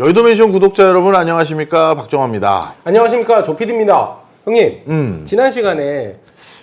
여의도 맨션 구독자 여러분 안녕하십니까 박정화입니다. 안녕하십니까 조피디입니다. 형님 음. 지난 시간에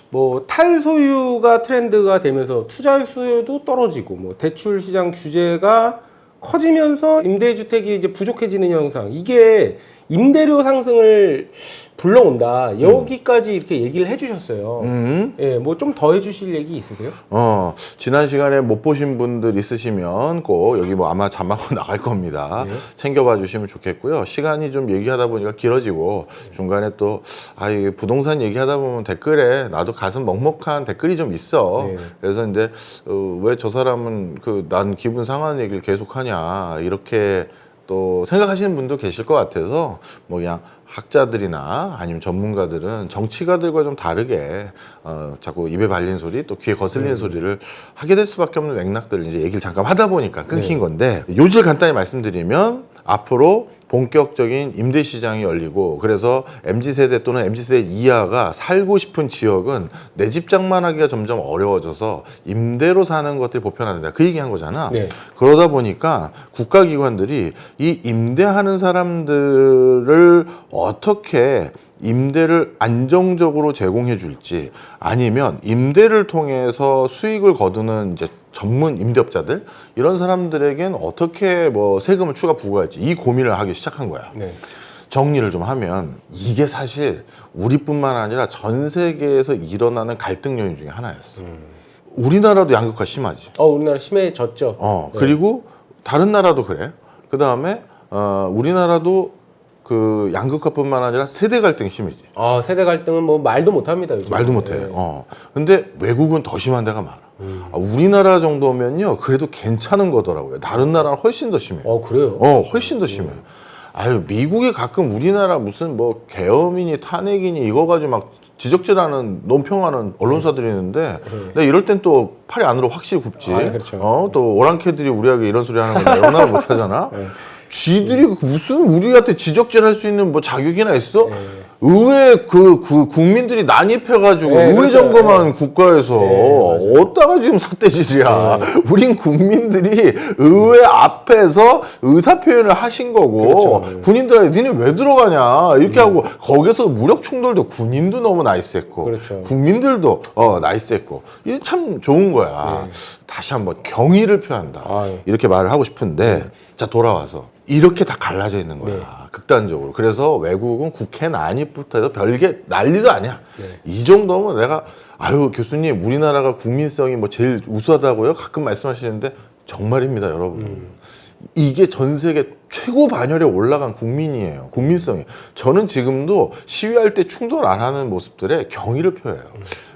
뭐 탈소유가 트렌드가 되면서 투자 수요도 떨어지고 뭐 대출 시장 규제가 커지면서 임대주택이 이제 부족해지는 현상 이게 임대료 상승을 불러온다 여기까지 이렇게 얘기를 해주셨어요. 음. 예, 뭐 좀 더 해주실 얘기 있으세요? 어 지난 시간에 못 보신 분들 있으시면 꼭 여기 뭐 아마 자막으로 나갈 겁니다. 네. 챙겨봐 주시면 좋겠고요. 시간이 좀 얘기하다 보니까 길어지고 중간에 또 아 이게 부동산 얘기하다 보면 댓글에 나도 가슴 먹먹한 댓글이 좀 있어. 네. 그래서 이제 어, 왜 저 사람은 그 난 기분 상하는 얘기를 계속 하냐 이렇게 또 생각하시는 분도 계실 것 같아서 뭐 그냥 학자들이나 아니면 전문가들은 정치가들과 좀 다르게 어, 자꾸 입에 발린 소리 또 귀에 거슬리는 소리를 하게 될 수밖에 없는 맥락들을 이제 얘기를 잠깐 하다 보니까 끊긴 네. 건데 요지를 간단히 말씀드리면 앞으로 본격적인 임대 시장이 열리고 그래서 mz 세대 또는 mz 세대 이하가 살고 싶은 지역은 내 집 장만하기가 점점 어려워져서 임대로 사는 것들이 보편화된다. 그 얘기한 거잖아. 네. 그러다 보니까 국가기관들이 이 임대하는 사람들을 어떻게 임대를 안정적으로 제공해 줄지 아니면 임대를 통해서 수익을 거두는 이제 전문 임대업자들 이런 사람들에겐 어떻게 뭐 세금을 추가 부과할지 이 고민을 하기 시작한 거야. 네. 정리를 좀 하면 이게 사실 우리뿐만 아니라 전 세계에서 일어나는 갈등 요인 중에 하나였어. 우리나라도 양극화 심하지. 어 우리나라 심해졌죠. 어 네. 그리고 다른 나라도 그래. 그 다음에 어 우리나라도 그 양극화뿐만 아니라 세대 갈등이 심해지. 아 세대 갈등은 뭐 말도 못합니다 요즘. 말도 못해. 네. 어. 근데 외국은 더 심한 데가 많아. 아, 우리나라 정도면요, 그래도 괜찮은 거더라고요. 다른 나라는 훨씬 더 심해. 어 그래요? 어, 훨씬 더 심해. 아유, 미국에 가끔 우리나라 무슨 뭐 계엄이니 탄핵이니 이거 가지고 막 지적질하는 논평하는 언론사들이 있는데 내가 이럴 땐 또 팔이 안으로 확실히 굽지. 아, 그렇죠. 어, 또 오랑캐들이 우리에게 이런 소리 하는 건 용납을 못 하잖아. 쥐들이 무슨 우리한테 지적질할 수 있는 뭐 자격이나 있어? 의회 그, 그 국민들이 난입해가지고 네, 의회 그렇죠. 점검하는 국가에서 네, 어디다가 지금 삿대질이야. 우린 국민들이 의회 앞에서 의사 표현을 하신 거고 그렇죠. 군인들한테 니네 왜 들어가냐 이렇게 하고 거기서 무력 충돌도 군인도 너무 나이스했고 그렇죠. 국민들도 어 나이스했고 이게 참 좋은 거야. 다시 한번 경의를 표한다. 네. 아유. 이렇게 말을 하고 싶은데 자 돌아와서 이렇게 다 갈라져 있는 거야 네. 극단적으로. 그래서 외국은 국회 난입부터 해서 별게 난리도 아니야. 네. 이 정도면 내가 아유 교수님 우리나라가 국민성이 뭐 제일 우수하다고요? 가끔 말씀하시는데 정말입니다 여러분. 음. 이게 전 세계 최고 반열에 올라간 국민이에요. 국민성이. 저는 지금도 시위할 때 충돌 안 하는 모습들에 경의를 표해요.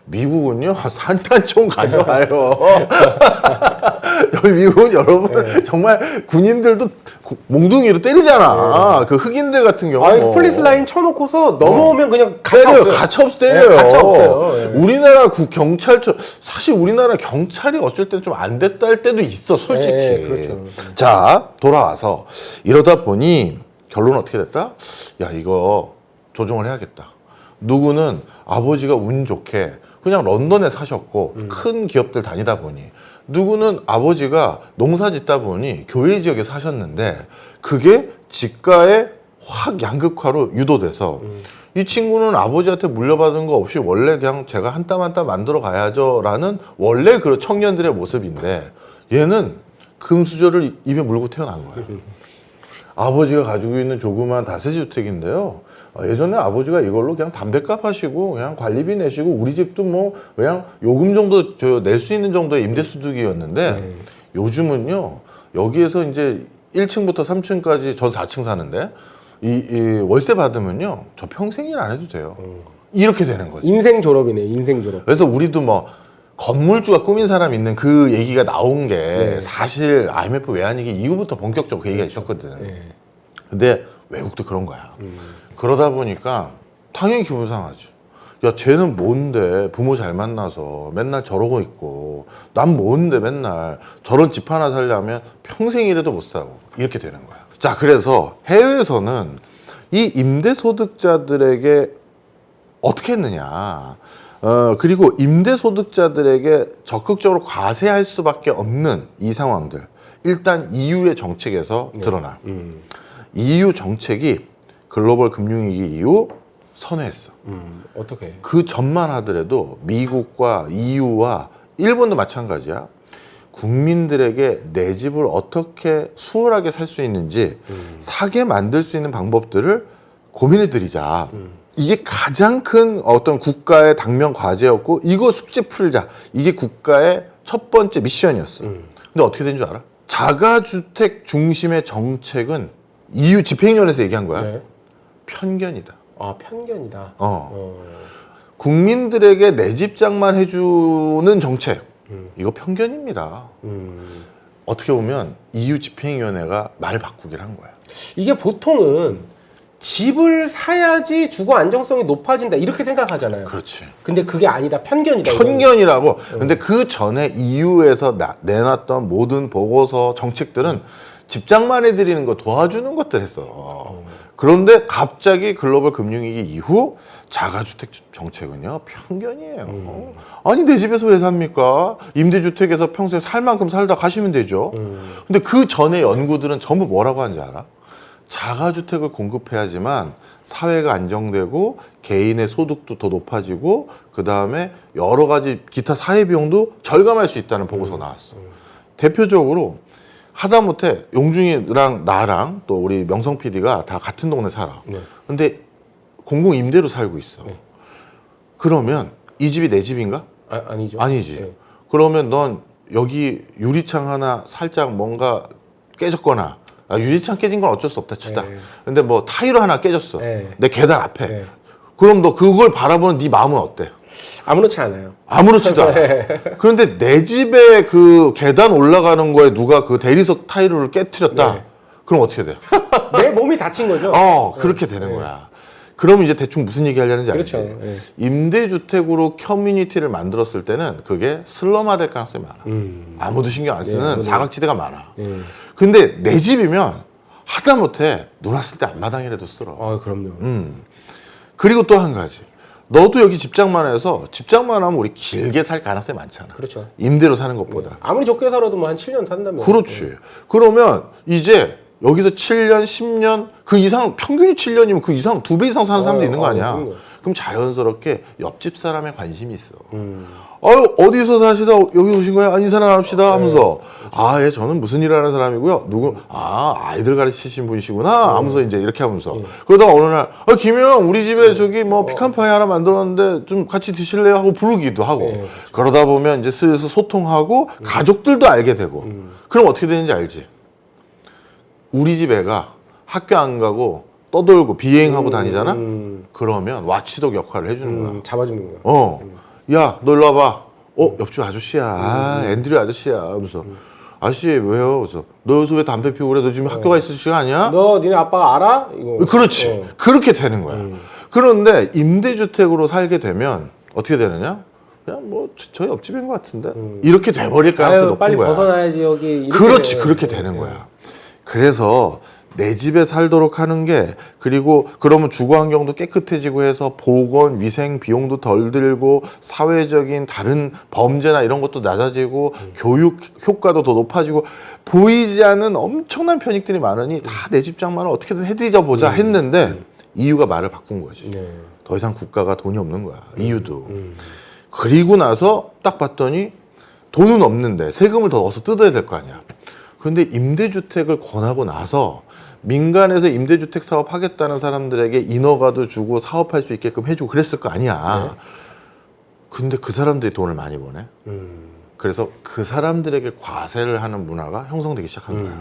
미국은요 산탄총 가져와요 미국은 여러분 네. 정말 군인들도 고- 몽둥이로 때리잖아. 그 흑인들 같은 경우. 네. 아니 폴리스 라인 쳐놓고서 넘어오면 그냥 가차 때려요. 없어요. 가차 없어 때려요. 네, 가차 없어요. 예. 우리나라 구 경찰청 사실 우리나라 경찰이 어쩔 땐좀안 됐다 할 때도 있어, 솔직히. 예, 그렇죠. 자, 돌아와서 이러다 보니 결론은 어떻게 됐다? 야, 이거 조정을 해야겠다. 누구는 아버지가 운 좋게 그냥 런던에 사셨고 음. 큰 기업들 다니다 보니 누구는 아버지가 농사 짓다 보니 교외 지역에 사셨는데 그게 집가의 확 양극화로 유도돼서 음. 이 친구는 아버지한테 물려받은 거 없이 원래 그냥 제가 한 땀 한 땀 만들어 가야죠라는 원래 그 청년들의 모습인데 얘는 금수저를 입에 물고 태어난 거야. 아버지가 가지고 있는 조그만 다세지 주택인데요. 어, 예전에 아버지가 이걸로 그냥 담배값 하시고 그냥 관리비 내시고 우리 집도 뭐 그냥 요금 정도 저 낼 수 있는 정도의 임대 수득이었는데 네. 요즘은요 여기에서 이제 1층부터 3층까지 전 4층 사는데 이, 이 월세 받으면요 저 평생 일 안 해도 돼요. 이렇게 되는 거지. 인생 졸업이네 인생 졸업. 그래서 우리도 뭐 건물주가 꾸민 사람 있는 그 얘기가 나온 게 네. 사실 IMF 외환위기 이후부터 본격적으로 그 얘기가 있었거든. 예. 근데 외국도 그런 거야. 음. 그러다 보니까 당연히 기분 상하지. 야, 쟤는 뭔데 부모 잘 만나서 맨날 저러고 있고 난 뭔데 맨날 저런 집 하나 살려면 평생 이래도 못 사고 이렇게 되는 거야. 자, 그래서 해외에서는 이 임대소득자들에게 어떻게 했느냐. 어, 그리고 임대소득자들에게 적극적으로 과세할 수밖에 없는 이 상황들. 일단 EU의 정책에서 드러나. 음. EU 정책이 글로벌 금융위기 이후 선회했어. 음, 어떻게? 그 전만 하더라도 미국과 EU와 일본도 마찬가지야. 국민들에게 내 집을 어떻게 수월하게 살 수 있는지 사게 만들 수 있는 방법들을 고민해 드리자. 이게 가장 큰 어떤 국가의 당면 과제였고 이거 숙제 풀자. 이게 국가의 첫 번째 미션이었어. 음. 근데 어떻게 된 줄 알아? 자가주택 중심의 정책은 EU 집행위원회에서 얘기한 거야. 네. 편견이다. 아 편견이다. 어. 어. 국민들에게 내 집장만 해주는 정책 음. 이거 편견입니다. 음. 어떻게 보면 EU 집행위원회가 말을 바꾸기를 한 거야. 이게 보통은 집을 사야지 주거 안정성이 높아진다 이렇게 생각하잖아요. 그렇지. 근데 그게 아니다 편견이다. 편견이라고. 근데 그 전에 EU에서 내놨던 모든 보고서 정책들은 집장만 해드리는 거 도와주는 것들 했어. 그런데 갑자기 글로벌 금융위기 이후 자가주택 정책은요 편견이에요. 아니 내 집에서 왜 삽니까? 임대주택에서 평소에 살 만큼 살다 가시면 되죠. 음. 근데 그 전에 연구들은 전부 뭐라고 하는지 알아? 자가주택을 공급해야지만 사회가 안정되고 개인의 소득도 더 높아지고 그 다음에 여러 가지 기타 사회 비용도 절감할 수 있다는 보고서 나왔어. 대표적으로 하다못해 용중이랑 나랑 또 우리 명성 PD가 다 같은 동네 살아. 네. 근데 공공 임대로 살고 있어. 네. 그러면 이 집이 내 집인가? 아, 아니죠. 아니지. 네. 그러면 넌 여기 유리창 하나 살짝 뭔가 깨졌거나 아, 유리창 깨진 건 어쩔 수 없다 치다. 네. 근데 뭐 타일로 하나 깨졌어. 네. 내 계단 앞에. 네. 그럼 너 그걸 바라보는 네 마음은 어때? 아무렇지 않아요. 아무렇지도 않아. 네. 그런데 내 집에 그 계단 올라가는 거에 누가 그 대리석 타일을 깨뜨렸다. 네. 그럼 어떻게 돼? 내 몸이 다친 거죠. 어, 그렇게 되는 네. 거야. 그럼 이제 대충 무슨 얘기 하려는지 알지? 그렇죠. 네. 임대주택으로 커뮤니티를 만들었을 때는 그게 슬럼화 될 가능성이 많아. 음. 아무도 신경 안 쓰는 아무도. 사각지대가 많아. 예. 근데 내 집이면 하다못해 눈 왔을 때 앞마당이라도 쓸어. 아 그럼요. 음. 그리고 또 한 가지. 너도 여기 집장만 해서 집장만 하면 우리 길게 살 가능성이 많잖아. 그렇죠. 임대로 사는 것보다. 아무리 적게 살아도 뭐 한 7년 산다면. 그렇지. 그러면 이제 여기서 7년, 10년 그 이상 평균이 7년이면 그 이상 두 배 이상 사는 사람도 어, 있는 거 어, 아니야. 그럼요. 그럼 자연스럽게 옆집 사람에 관심이 있어. 음. 아유 어디서 사시다? 여기 오신 거예요? 아니 사람 합시다 하면서. 아 예 저는 무슨 일을 하는 사람이고요. 누구? 아 아이들 가르치신 분이시구나 하면서 이제 이렇게 하면서. 그러다가 어느 날 아, 김영 우리 집에 저기 뭐 피칸파이 하나 만들었는데 좀 같이 드실래요? 하고 부르기도 하고. 네. 그러다 보면 이제 슬슬 소통하고 가족들도 알게 되고. 그럼 어떻게 되는지 알지? 우리 집 애가 학교 안 가고 떠돌고 비행하고 다니잖아. 음. 그러면 와치독 역할을 해주는 거야. 음, 잡아주는 거야. 어, 야, 너 일로 와봐. 어, 옆집 아저씨야. 아, 앤드류 아저씨야. 하면서. 아저씨, 왜요? 그래서, 너 여기서 왜 담배 피우고 그래? 너 지금 학교가 있을 시간 아니야? 너 니네 아빠가 알아? 이거. 그렇지. 어. 그렇게 되는 거야. 그런데 임대주택으로 살게 되면 어떻게 되느냐? 그냥 뭐, 저- 저희 옆집인 것 같은데? 이렇게 돼버릴 가능성이 아유, 높은 빨리 거야. 벗어나야지 여기. 이렇게 그렇지 돼요. 그렇게 되는 거야 그래서 내 집에 살도록 하는 게 그리고 그러면 주거 환경도 깨끗해지고 해서 보건 위생 비용도 덜 들고 사회적인 다른 범죄나 이런 것도 낮아지고 교육 효과도 더 높아지고 보이지 않는 엄청난 편익들이 많으니 다 내 집장만을 어떻게든 해드리자 보자 했는데 이유가 말을 바꾼 거지. 네. 더 이상 국가가 돈이 없는 거야 이유도. 그리고 나서 딱 봤더니 돈은 없는데 세금을 더 넣어서 뜯어야 될 거 아니야. 근데 임대주택을 권하고 나서 민간에서 임대주택 사업 하겠다는 사람들에게 인허가도 주고 사업할 수 있게끔 해주고 그랬을 거 아니야. 근데 그 사람들이 돈을 많이 버네. 음. 그래서 그 사람들에게 과세를 하는 문화가 형성되기 시작한 거야.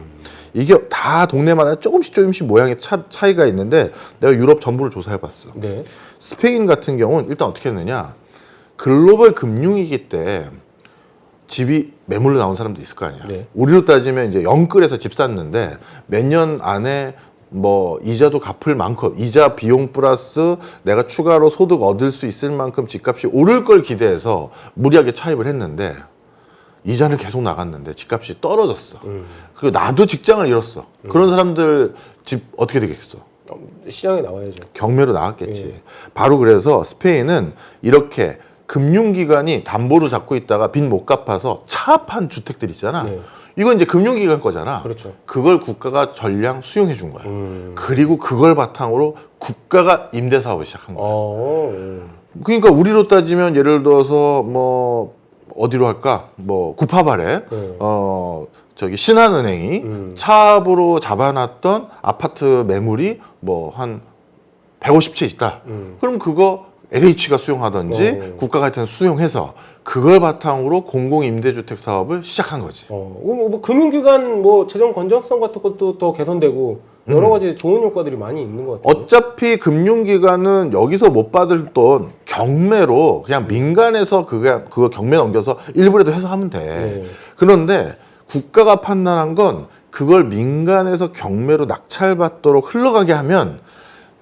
이게 다 동네마다 조금씩 조금씩 모양의 차, 차이가 있는데 내가 유럽 전부를 조사해봤어. 네. 스페인 같은 경우는 일단 어떻게 했느냐 글로벌 금융위기 때 집이 매물로 나온 사람도 있을 거 아니야 네. 우리로 따지면 이제 영끌에서 집 샀는데 몇 년 안에 뭐 이자도 갚을 만큼 이자 비용 플러스 내가 추가로 소득 얻을 수 있을 만큼 집값이 오를 걸 기대해서 무리하게 차입을 했는데 이자는 계속 나갔는데 집값이 떨어졌어 음. 그리고 나도 직장을 잃었어 그런 사람들 집 어떻게 되겠어 어, 시장에 나와야죠. 경매로 나왔겠지. 바로 그래서 스페인은 이렇게 금융기관이 담보로 잡고 있다가 빚 못 갚아서 차압한 주택들 있잖아. 네. 이건 이제 금융기관 거잖아. 그렇죠. 그걸 국가가 전량 수용해 준 거야. 음. 그리고 그걸 바탕으로 국가가 임대 사업을 시작한 거야. 어. 음. 그러니까 우리로 따지면 예를 들어서 뭐 어디로 할까? 뭐 구파발에 네. 어 저기 신한은행이 음. 차압으로 잡아놨던 아파트 매물이 뭐 한 150채 있다. 음. 그럼 그거 LH가 수용하든지 어. 국가가 하여튼 수용해서 그걸 바탕으로 공공 임대주택 사업을 시작한 거지. 어, 뭐, 뭐 금융기관 뭐 재정 건전성 같은 것도 더 개선되고 여러 가지 좋은 효과들이 많이 있는 것 같아요. 어차피 금융기관은 여기서 못 받을 돈 경매로 그냥 민간에서 그게 그거 경매 넘겨서 일부라도 해서 하면 돼. 네. 그런데 국가가 판단한 건 그걸 민간에서 경매로 낙찰받도록 흘러가게 하면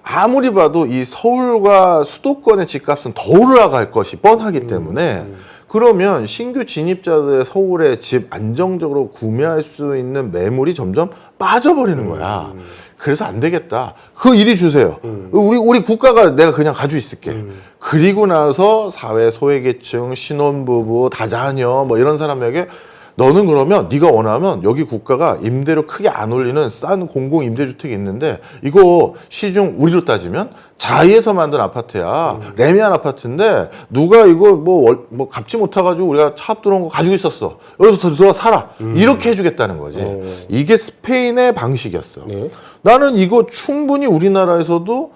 아무리 봐도 이 서울과 수도권의 집값은 더 올라갈 것이 뻔하기 때문에 그러면 신규 진입자들의 서울에 집 안정적으로 구매할 수 있는 매물이 점점 빠져버리는 거야. 그래서 안 되겠다. 그 일이 주세요. 우리 우리 국가가 내가 그냥 가지고 있을게. 그리고 나서 사회 소외계층, 신혼부부, 다자녀 뭐 이런 사람에게 너는 그러면 네가 원하면 여기 국가가 임대료 크게 안 올리는 싼 공공 임대주택이 있는데 이거 시중 우리로 따지면 자이에서 만든 아파트야. 레미안 아파트인데 누가 이거 뭐, 월- 뭐 갚지 못해가지고 우리가 차압 들어온 거 가지고 있었어. 여기서 들어와 살아. 이렇게 해주겠다는 거지. 어. 이게 스페인의 방식이었어. 네. 나는 이거 충분히 우리나라에서도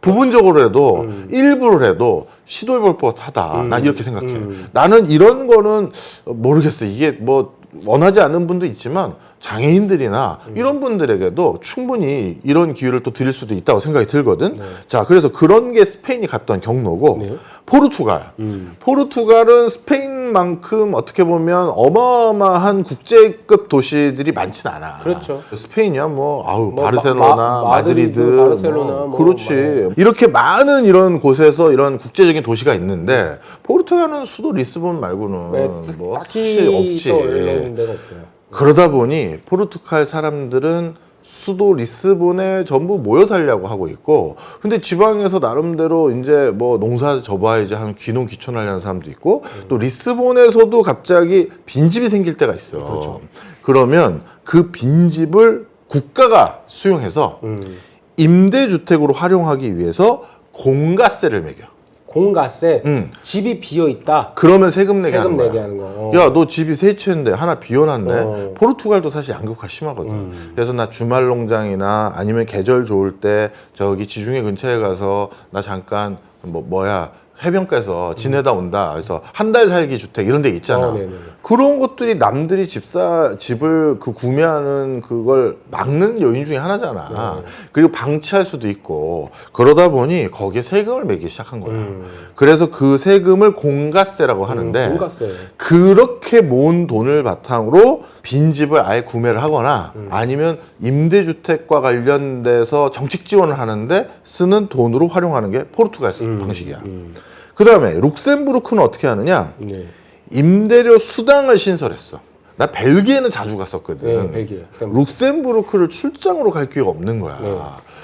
부분적으로라도 일부로라도 시도해볼 법하다. 난 이렇게 생각해. 음. 나는 이런 거는 모르겠어. 이게 뭐 원하지 않는 분도 있지만 장애인들이나 이런 분들에게도 충분히 이런 기회를 또 드릴 수도 있다고 생각이 들거든. 자, 그래서 그런 게 스페인이 갔던 경로고 네. 포르투갈. 음. 포르투갈은 스페인 만큼 어떻게 보면 어마어마한 국제급 도시들이 많지는 않아. 그렇죠. 스페인이야 뭐 아우 뭐 바르셀로나, 마- 마- 마드리드, 마드리드, 바르셀로나 뭐, 뭐 그렇지. 뭐. 이렇게 많은 이런 곳에서 이런 국제적인 도시가 있는데 포르투갈은 수도 리스본 말고는 네, 뭐 딱히 없지. 그러다 보니 포르투갈 사람들은 수도 리스본에 전부 모여 살려고 하고 있고 근데 지방에서 나름대로 이제 뭐 농사 접어야지 하는 귀농 귀촌하려는 사람도 있고 또 리스본에서도 갑자기 빈집이 생길 때가 있어. 그렇죠. 그러면 그 빈집을 국가가 수용해서 음. 임대주택으로 활용하기 위해서 공가세를 매겨. 공가세 음. 집이 비어 있다. 그러면 세금 내게 세금 하는 거야. 내게 하는 거. 어. 야, 너 집이 세 채인데 하나 비워놨네. 어. 포르투갈도 사실 양극화 심하거든. 음. 그래서 나 주말 농장이나 아니면 계절 좋을 때 저기 지중해 근처에 가서 나 잠깐 뭐 뭐야 해변가에서 지내다 온다. 그래서 한 달 살기 주택 이런 데 있잖아. 어, 네네. 그런 것들이 남들이 집사 집을 그 구매하는 그걸 막는 요인 중에 하나잖아. 네. 그리고 방치할 수도 있고 그러다 보니 거기에 세금을 매기 시작한 거야. 음. 그래서 그 세금을 공가세라고 하는데 음, 공가세. 그렇게 모은 돈을 바탕으로 빈 집을 아예 구매를 하거나 음. 아니면 임대주택과 관련돼서 정책 지원을 하는데 쓰는 돈으로 활용하는 게 포르투갈 음, 방식이야. 음. 그 다음에 룩셈부르크는 어떻게 하느냐? 네. 임대료 수당을 신설했어. 나 벨기에는 자주 갔었거든. 네, 벨기에. 룩셈부르크를 출장으로 갈 기회가 없는 거야. 네.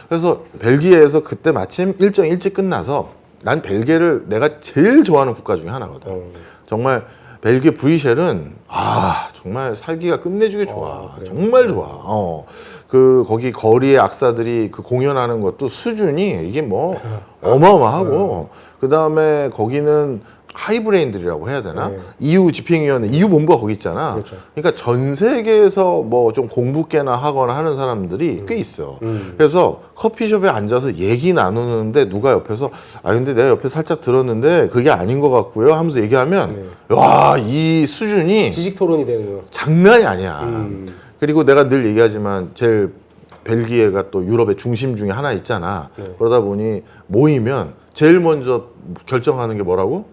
그래서 벨기에에서 그때 마침 일정 일찍 끝나서 난 벨기에를 내가 제일 좋아하는 국가 중에 하나거든. 어. 정말 벨기에 브이셸은 아 정말 살기가 끝내주게 좋아. 아, 그래요? 정말 좋아. 어. 그 거기 거리의 악사들이 그 공연하는 것도 수준이 이게 뭐 어마어마하고 그 다음에 거기는 하이브레인들이라고 해야 되나? 네. EU 집행위원회, EU 본부가 거기 있잖아. 그렇죠. 그러니까 전 세계에서 뭐 좀 공부께나 하거나 하는 사람들이 꽤 있어. 음. 그래서 커피숍에 앉아서 얘기 나누는데 누가 옆에서 아 근데 내가 옆에 살짝 들었는데 그게 아닌 것 같고요 하면서 얘기하면 와이 수준이 지식 토론이 되는 거. 장난이 아니야. 음. 그리고 내가 늘 얘기하지만 제일 벨기에가 또 유럽의 중심 중에 하나 있잖아. 네. 그러다 보니 모이면 제일 먼저 결정하는 게 뭐라고?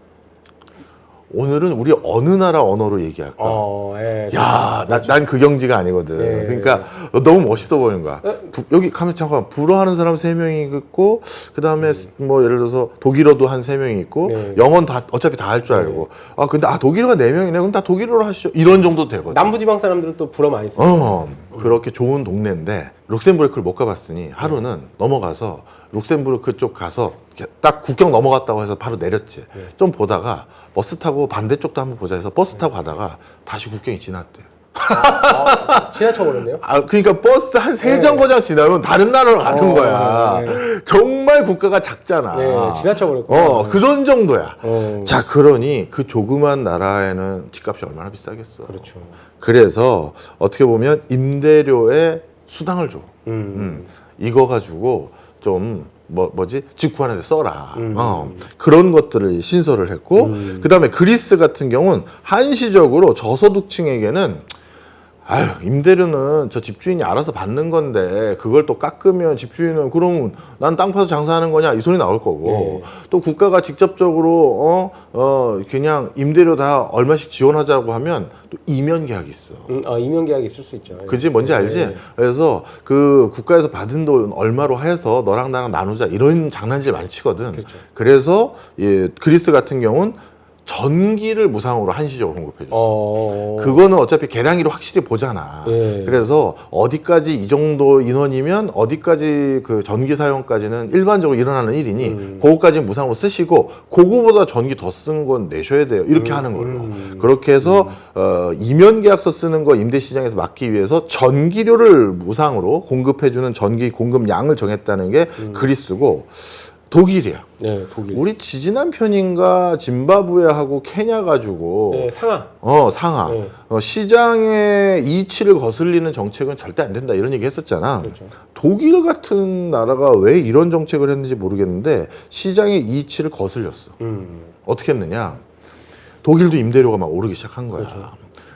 오늘은 우리 어느 나라 언어로 얘기할까? 어, 예. 야, 난그 경지가 아니거든. 네. 그러니까 너무 멋있어 보이는 거야. 어? 부- 여기 가면 잠깐 불어 하는 사람 세 명이 있고, 그 다음에 뭐 예를 들어서 독일어도 한 세 명이 있고, 네. 영어는 다 어차피 다 할 줄 알고, 아 근데 아 독일어가 네 명이네. 그럼 다 독일어로 하시죠. 이런 정도 되거든. 남부지방 사람들은 또 불어 많이 써. 어, 그렇게 좋은 동네인데 룩셈부르크를 못 가봤으니 하루는 넘어가서 룩셈부르크 쪽 가서 이렇게 딱 국경 넘어갔다고 해서 바로 내렸지. 좀 보다가 버스 타고 반대쪽도 한번 보자 해서 버스 타고 가다가 다시 국경이 지났대. 아, 지나쳐 버렸네요. 아, 그러니까 버스 한세 정거장 지나면 다른 나라로 가는 어, 거야. 정말 국가가 작잖아. 네, 지나쳐 버렸구나. 어, 그런 정도야. 어. 자, 그러니 그 조그만 나라에는 집값이 얼마나 비싸겠어. 그렇죠. 그래서 어떻게 보면 임대료에 수당을 줘. 음. 음, 이거 가지고 좀 뭐, 뭐지? 집 구하는 데 써라. 음. 어, 그런 것들을 신설을 했고, 그 다음에 그리스 같은 경우는 한시적으로 저소득층에게는 아유, 임대료는 저 집주인이 알아서 받는 건데, 그걸 또 깎으면 집주인은 그럼 난 땅 파서 장사하는 거냐? 이 소리 나올 거고, 네. 또 국가가 직접적으로, 어, 어, 그냥 임대료 다 얼마씩 지원하자고 하면 또 이면 계약이 있어. 음, 아, 이면 계약이 있을 수 있죠. 그지 뭔지 네. 알지? 그래서 그 국가에서 받은 돈 얼마로 해서 너랑 나랑 나누자 이런 장난질 많이 치거든. 그렇죠. 래서 예, 그리스 같은 경우는 전기를 무상으로 한시적으로 공급해 줬어. 어. 그거는 어차피 계량기로 확실히 보잖아. 예. 그래서 어디까지 이 정도 인원이면 어디까지 그 전기 사용까지는 일반적으로 일어나는 일이니 음. 그거까지는 무상으로 쓰시고 그거보다 전기 더 쓰는 건 내셔야 돼요. 이렇게 하는 걸로. 음. 그렇게 해서 어, 이면 계약서 쓰는 거 임대 시장에서 막기 위해서 전기료를 무상으로 공급해 주는 전기 공급 양을 정했다는 게 음. 그리스고 독일이야. 네, 독일. 우리 지지난 편인가 짐바브웨하고 케냐 가지고 네, 상하. 어 상하 네. 어, 시장의 이치를 거슬리는 정책은 절대 안 된다 이런 얘기 했었잖아. 그렇죠. 독일 같은 나라가 왜 이런 정책을 했는지 모르겠는데 시장의 이치를 거슬렸어. 음. 어떻게 했느냐? 독일도 임대료가 막 오르기 시작한 거야. 그렇죠.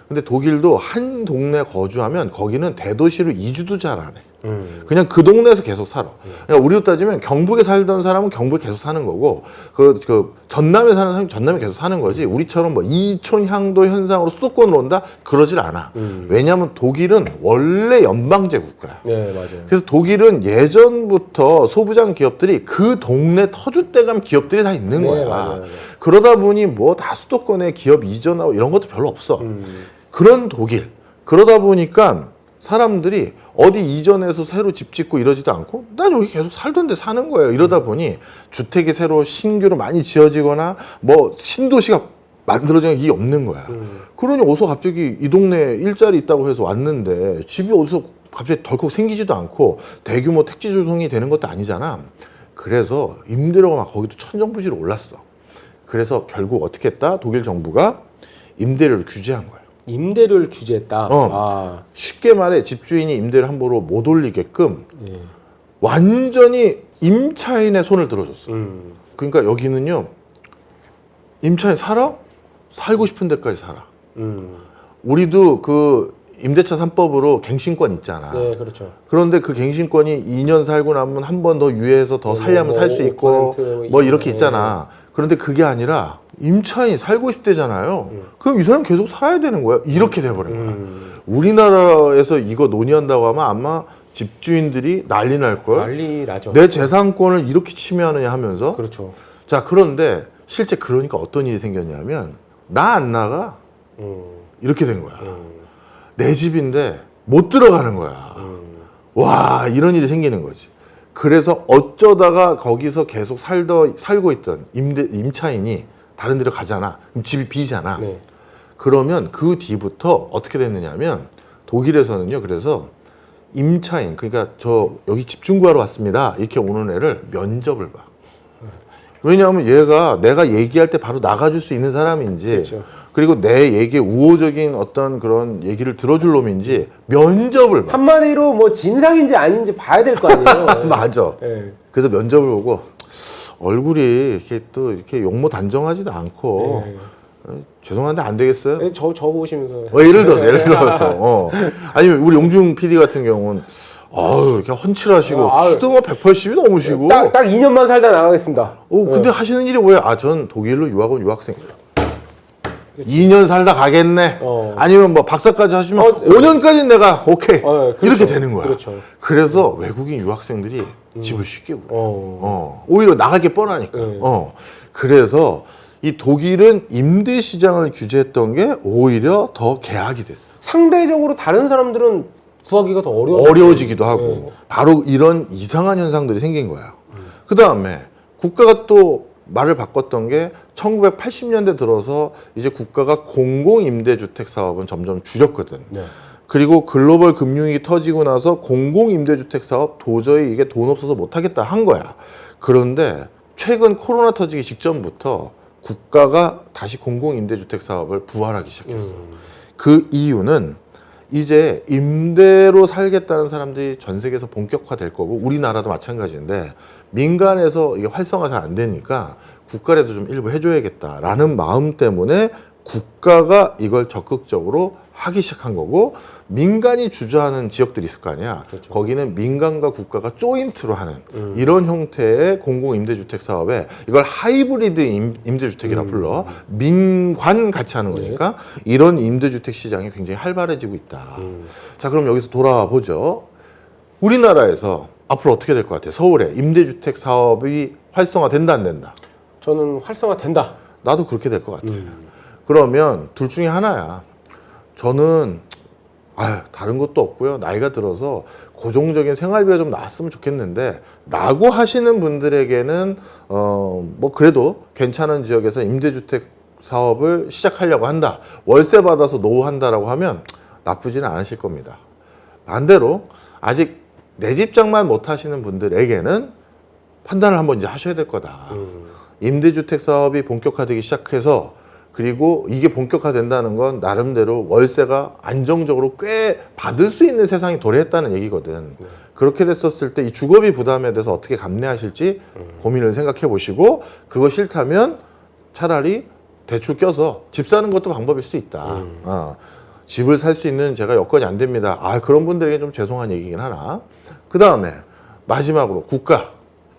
근데 독일도 한 동네 거주하면 거기는 대도시로 이주도 잘 안 해. 음. 그냥 그 동네에서 계속 살아. 그러니까 우리로 따지면 경북에 살던 사람은 경북에 계속 사는 거고, 그, 그, 전남에 사는 사람이 전남에 계속 사는 거지. 우리처럼 뭐 이촌 향도 현상으로 수도권으로 온다? 그러질 않아. 음. 왜냐하면 독일은 원래 연방제 국가야. 네, 맞아요. 그래서 독일은 예전부터 소부장 기업들이 그 동네 터줏대감 기업들이 다 있는 네, 거야. 맞아요. 그러다 보니 뭐 다 수도권에 기업 이전하고 이런 것도 별로 없어. 음. 그런 독일. 그러다 보니까 사람들이 어디 이전해서 새로 집 짓고 이러지도 않고 난 여기 계속 살던데 사는 거예요. 이러다 보니 주택이 새로 신규로 많이 지어지거나 뭐 신도시가 만들어지는 게 없는 거야. 음. 그러니 어디서 갑자기 이 동네 일자리 있다고 해서 왔는데 집이 어디서 갑자기 덜컥 생기지도 않고 대규모 택지 조성이 되는 것도 아니잖아. 그래서 임대료가 막 거기도 천정부지로 올랐어. 그래서 결국 어떻게 했다? 독일 정부가 임대료를 규제한 거야. 임대료를 규제했다. 어. 아. 쉽게 말해 집주인이 임대를 함부로 못 올리게끔 예. 완전히 임차인의 손을 들어줬어. 음. 그러니까 여기는요 임차인 살아 살고 싶은 데까지 살아. 음. 우리도 그 임대차 3법으로 갱신권 있잖아. 네, 그렇죠. 그런데 그 갱신권이 2년 살고 나면 한 번 더 유예해서 더 뭐, 살려면 뭐 살 수 있고 5%뭐 이렇게 예. 있잖아. 그런데 그게 아니라 임차인이 살고 싶대잖아요. 음. 그럼 이 사람 계속 살아야 되는 거야. 이렇게 돼버린 거야. 음. 우리나라에서 이거 논의한다고 하면 아마 집주인들이 난리 날 걸. 난리 나죠. 내 재산권을 이렇게 침해하느냐 하면서. 그렇죠. 자 그런데 실제 그러니까 어떤 일이 생겼냐면 나 안 나가 음. 이렇게 된 거야. 음. 내 집인데 못 들어가는 거야. 음. 와 이런 일이 생기는 거지. 그래서 어쩌다가 거기서 계속 살더 살고 있던 임대 임차인이 다른 데로 가잖아. 그럼 집이 비잖아. 네. 그러면 그 뒤부터 어떻게 됐느냐면 독일에서는요. 그래서 임차인 그러니까 저 여기 집중 구하러 왔습니다. 이렇게 오는 애를 면접을 봐. 왜냐하면 얘가 내가 얘기할 때 바로 나가줄 수 있는 사람인지 그렇죠. 그리고내 얘기에 우호적인 어떤 그런 얘기를 들어줄 놈인지 면접을 봐. 한마디로 뭐 진상인지 아닌지 봐야 될 거 아니에요. 맞아. 예. 그래서 면접을 보고 얼굴이 이렇게 또 이렇게 용모 단정하지도 않고 예. 어, 죄송한데 안 되겠어요? 예, 저, 저 보시면서. 어, 예를 들어서 예를 들어서 어. 아니면 우리 용중 PD 같은 경우는 아유 이렇게 헌칠하시고 아, 아유. 뭐 180이 넘으시고 딱, 딱 2년만 살다 나가겠습니다. 어 근데 하시는 일이 뭐예요? 아 전 독일로 유학 온 유학생 2년 살다 가겠네 어. 아니면 뭐 박사까지 하시면 어, 5년까지 내가 오케이 어, 그렇죠. 이렇게 되는 거야 그렇죠. 그래서 외국인 유학생들이 집을 쉽게 구해 어. 어, 오히려 나갈 게 뻔하니까. 네. 어. 그래서 이 독일은 임대 시장을 규제했던 게 오히려 더 개악이 됐어. 상대적으로 다른 사람들은 구하기가 더 어려워. 어려워지기도 하고 네. 바로 이런 이상한 현상들이 생긴 거야. 그 다음에 국가가 또 말을 바꿨던 게 1980년대 들어서 이제 국가가 공공 임대주택 사업은 점점 줄였거든. 네. 그리고 글로벌 금융이 터지고 나서 공공 임대주택 사업 도저히 이게 돈 없어서 못 하겠다 한 거야. 그런데 최근 코로나 터지기 직전부터 국가가 다시 공공 임대주택 사업을 부활하기 시작했어. 음. 그 이유는 이제 임대로 살겠다는 사람들이 전 세계에서 본격화될 거고 우리나라도 마찬가지인데 민간에서 이게 활성화 잘 안 되니까 국가라도 좀 일부 해줘야겠다라는 마음 때문에 국가가 이걸 적극적으로 하기 시작한 거고 민간이 주저하는 지역들이 있을 거 아니야. 그렇죠. 거기는 민간과 국가가 조인트로 하는 음. 이런 형태의 공공 임대주택 사업에 이걸 하이브리드 임, 임대주택이라 불러 민관 같이 하는 음. 네. 거니까 이런 임대주택 시장이 굉장히 활발해지고 있다. 음. 자, 그럼 여기서 돌아와 보죠. 우리나라에서 앞으로 어떻게 될 것 같아요? 서울에 임대주택 사업이 활성화된다 안 된다? 저는 활성화된다. 나도 그렇게 될 것 같아요. 음. 그러면 둘 중에 하나야. 저는 아유, 다른 것도 없고요. 나이가 들어서 고정적인 생활비가 좀 나왔으면 좋겠는데 라고 하시는 분들에게는 어, 뭐 그래도 괜찮은 지역에서 임대주택 사업을 시작하려고 한다. 월세 받아서 노후한다라고 하면 나쁘지는 않으실 겁니다. 반대로 아직 내 집장만 못 하시는 분들에게는 판단을 한번 이제 하셔야 될 거다. 음. 임대주택 사업이 본격화되기 시작해서 그리고 이게 본격화된다는 건 나름대로 월세가 안정적으로 꽤 받을 수 있는 세상이 도래했다는 얘기거든. 그렇게 됐었을 때 이 주거비 부담에 대해서 어떻게 감내하실지 고민을 생각해 보시고 그거 싫다면 차라리 대출 껴서 집 사는 것도 방법일 수 있다. 어, 집을 살 수 있는 제가 여건이 안 됩니다. 아 그런 분들에게 좀 죄송한 얘기긴 하나. 그 다음에 마지막으로 국가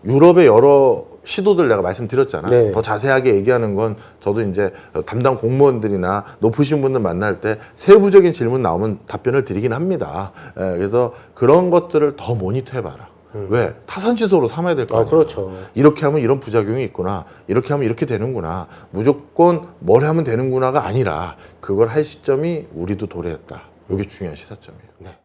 유럽의 여러 시도들 내가 말씀드렸잖아. 네. 더 자세하게 얘기하는 건 저도 이제 담당 공무원들이나 높으신 분들 만날 때 세부적인 질문 나오면 답변을 드리긴 합니다. 예, 그래서 그런 것들을 더 모니터해봐라. 왜 타산 지소로 삼아야 될거아 아니야. 그렇죠. 이렇게 하면 이런 부작용이 있구나. 이렇게 하면 이렇게 되는구나. 무조건 뭘 하면 되는구나가 아니라 그걸 할 시점이 우리도 도래했다. 이게 중요한 시사점이에요. 네.